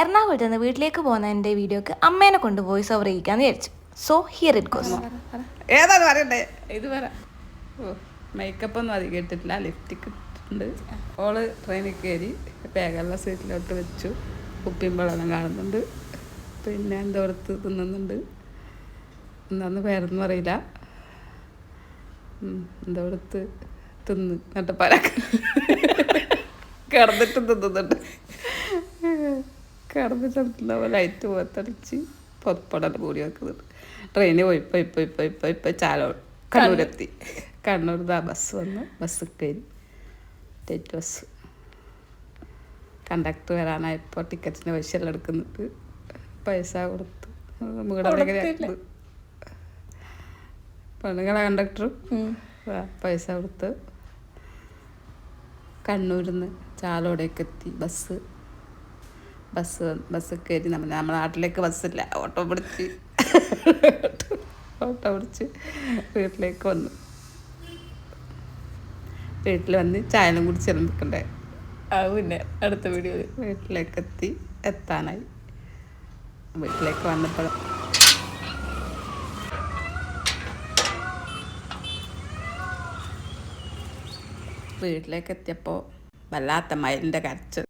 എറണാകുളത്ത് നിന്ന് വീട്ടിലേക്ക് പോകുന്ന എന്റെ വീഡിയോക്ക് അമ്മേനെ കൊണ്ട് വോയിസ് ഓവർ ചെയ്യിക്കാന്ന് വിചാരിച്ചു. സോ ഹിയർ ഇറ്റ് ഗോസ് ഏതാണ് പറയണ്ടേ? ഇത് പറ. മേക്കപ്പ് ഒന്നും അധികം ഇട്ടിട്ടില്ല. ലിപ്സ്റ്റിക് ഇട്ടിട്ടുണ്ട്. ഓൾ ട്രെയിനിൽ കയറി ബാഗെല്ലാം സീറ്റിലോട്ട് വെച്ചു. ഉപ്പിയും വെള്ളം കാണുന്നുണ്ട്. പിന്നെ എന്തോടത്ത് തിന്നുന്നുണ്ട്. എന്താന്ന് പേരൊന്നും അറിയില്ല. എന്തോടത്ത് തിന്ന്. നട്ടപ്പാലൊക്കെ. കിടന്നിട്ട് തിന്നുന്നുണ്ട്. കിടന്നിട്ടുള്ള ലൈറ്റ് പോത്തടിച്ച് പൊപ്പടൽ കൂടി വെക്കുന്നുണ്ട് ട്രെയിന് പോയി പോയി പോയി പോയി പോയി പോയി ചാലോ കണ്ണൂരെത്തി. കണ്ണൂർ ദാ ബസ് വന്നു ബസ് കയറി. സ്റ്റേറ്റ് ബസ് കണ്ടക്ടർ വരാനായപ്പോൾ ടിക്കറ്റിന് പൈസ എല്ലാം എടുക്കുന്നുണ്ട്. പൈസ കൊടുത്തു. പെണ്ണുങ്ങളെ കണ്ടക്ടറും പൈസ കൊടുത്ത് കണ്ണൂരിൽ നിന്ന് ചാലോടേക്ക് എത്തി ബസ് ബസ് ബസ് കയറി നമ്മൾ നമ്മുടെ നാട്ടിലേക്ക് ബസ്സില്ല. ഓട്ടോ പിടിച്ച്. ഓട്ടോ പിടിച്ച് വീട്ടിലേക്ക് വന്നു. വീട്ടിൽ വന്ന് ചായലും കുടിച്ച് ആ പിന്നെ അടുത്ത വീഡിയോ വീട്ടിലേക്ക് എത്തി എത്താനായി. വീട്ടിലേക്ക് വന്നപ്പോൾ വീട്ടിലേക്ക് എത്തിയപ്പോൾ വല്ലാത്ത മയിലിന്റെ കരച്ച്